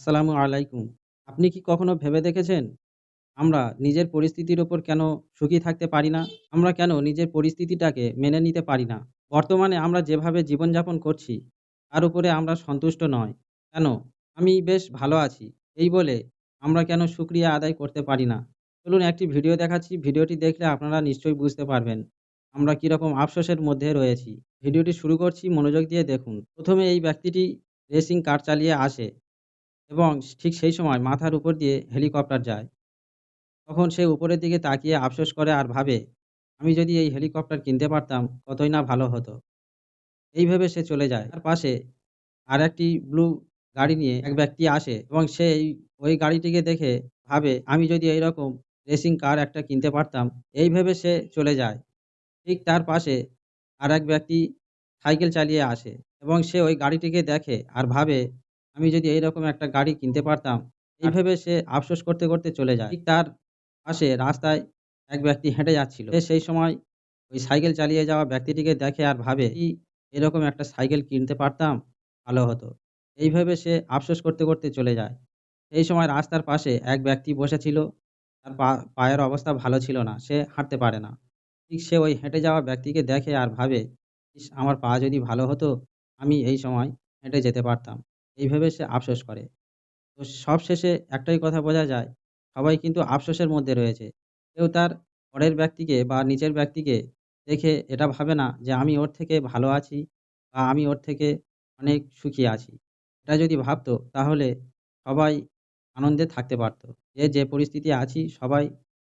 আসসালামু আলাইকুম। আপনি কি কখনো ভেবে দেখেছেন, আমরা নিজের পরিস্থিতির ওপর কেন সুখী থাকতে পারি না? আমরা কেন নিজের পরিস্থিতিটাকে মেনে নিতে পারি না? বর্তমানে আমরা যেভাবে জীবনযাপন করছি, তার উপরে আমরা সন্তুষ্ট নয় কেন? আমি বেশ ভালো আছি। এই বলে আমরা কেন শুকরিয়া আদায় করতে পারি না? চলুন একটি ভিডিও দেখাচ্ছি। ভিডিওটি দেখলে আপনারা নিশ্চয়ই বুঝতে পারবেন, আমরা কীরকম আফসোসের মধ্যে রয়েছি। ভিডিওটি শুরু করছি, মনোযোগ দিয়ে দেখুন। প্রথমে এই ব্যক্তিটি রেসিং কার চালিয়ে আসে এবং ঠিক সেই সময় মাথার উপর দিয়ে হেলিকপ্টার যায়। তখন সে উপরের দিকে তাকিয়ে আফসোস করে আর ভাবে, আমি যদি এই হেলিকপ্টার কিনতে পারতাম কতই না ভালো হতো। এই ভেবে সে চলে যায়। তার পাশে আরেকটি ব্লু গাড়ি নিয়ে এক ব্যক্তি আসে এবং সে ওই গাড়িটিকে দেখে ভাবে, আমি যদি এইরকম রেসিং কার একটা কিনতে পারতাম। এই ভেবে সে চলে যায়। ঠিক তার পাশে আর এক ব্যক্তি সাইকেল চালিয়ে আসে এবং সে ওই গাড়িটিকে দেখে আর ভাবে, আমি যদি এইরকম একটা গাড়ি কিনতে পারতাম। এই ভেবে সে আফসোস করতে, করতে চলে যায়। ঠিক তার পাশে রাস্তায় এক ব্যক্তি হেঁটে যাচ্ছিল। সেই সময় ওই সাইকেল চালিয়ে যাওয়া ব্যক্তিটিকে দেখে আর ভাবে, এরকম একটা সাইকেল কিনতে পারতাম, ভালো হতো। এই ভেবে সে আফসোস করতে, করতে চলে যায়। এই সময় রাস্তার পাশে এক ব্যক্তি বসেছিল। তার পায়ের অবস্থা ভালো ছিল না। সে হাঁটতে পারে না। ঠিক সে ওই হেঁটে যাওয়া ব্যক্তিকে দেখে আর ভাবে, আমার পা যদি ভালো হতো, আমি এই সময় হেঁটে যেতে পারতাম। এই ভেবে সে আফসোস করে। তো সবশেষে একটাই কথা বোঝা যায়, সবাই কিন্তু আফসোসের মধ্যে রয়েছে। কেউ তার পরের ব্যক্তিকে বা নিচের ব্যক্তিকে দেখে এটা ভাবে না যে আমি ওর থেকে ভালো আছি বা আমি ওর থেকে অনেক সুখী আছি। এটা যদি ভাবতো তাহলে সবাই আনন্দে থাকতে পারত। যে, যে পরিস্থিতি আছি সবাই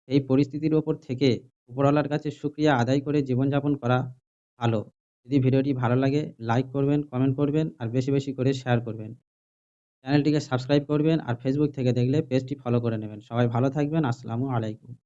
এই পরিস্থিতির ওপর থেকে উপরওয়ালার কাছে শুকরিয়া আদায় করে জীবনযাপন করা ভালো। যদি ভিডিওটি ভালো লাগে লাইক করবেন, কমেন্ট করবেন আর বেশি, বেশি করে শেয়ার করবেন। চ্যানেলটিকে সাবস্ক্রাইব করবেন আর ফেসবুক থেকে দেখলে পেজটি ফলো করে নেবেন। সবাই ভালো থাকবেন। আসসালামু আলাইকুম।